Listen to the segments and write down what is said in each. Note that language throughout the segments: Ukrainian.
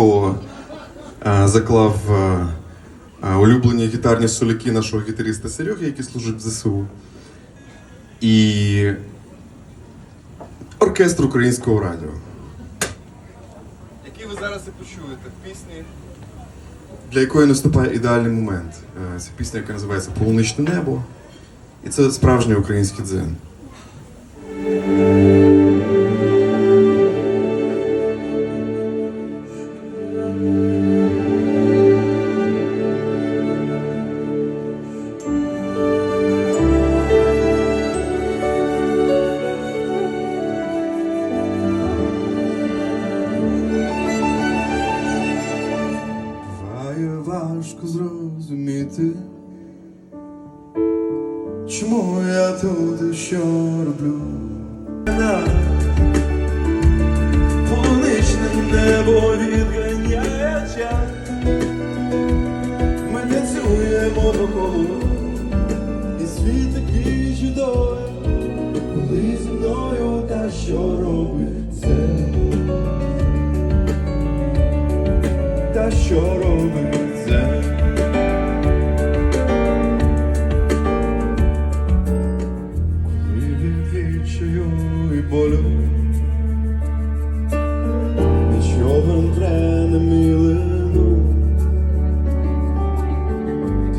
О, е, заклав е, е, улюблені гітарні соляки нашого гітариста Сереги, який служить в ЗСУ. І оркестр українського радіо. Який ви зараз і почуєте в пісні, для якої наступає ідеальний момент. Це пісня, яка називається Полуничне небо. І це справжній український дзен. Буває важко зрозуміти, чому я тут і що роблю. Полуничне небо відганяє час Ми танцюємо по колу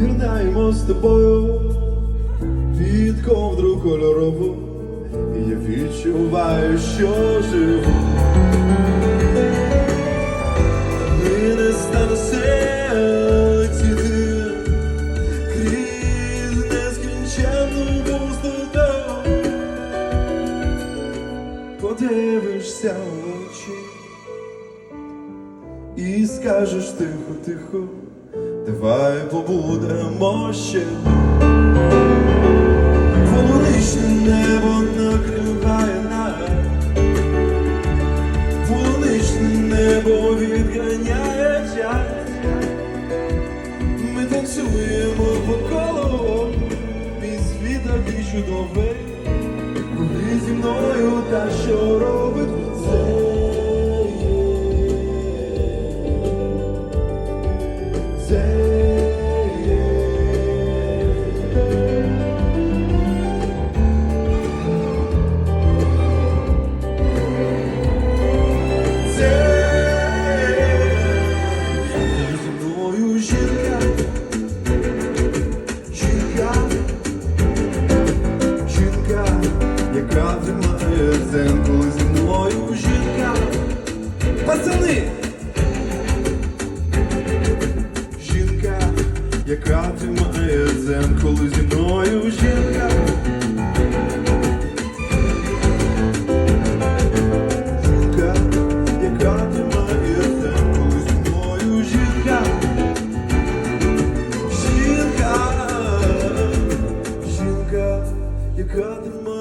Пірнаємо з тобою під ковдру кольорову. І я відчуваю, що живу. Ми не стану летіти Крізь нескінченну пустоту Подивишся в очі і скажеш тихо, тихо, давай побудемо ще. Полуничне небо накриває нас, полуничне небо відганяє час. Ми танцюємо по колу, і світ такий чудовий, коли зі мною та що яка яка тримає дзен, коли зі мною жінка. Жінка, яка тримає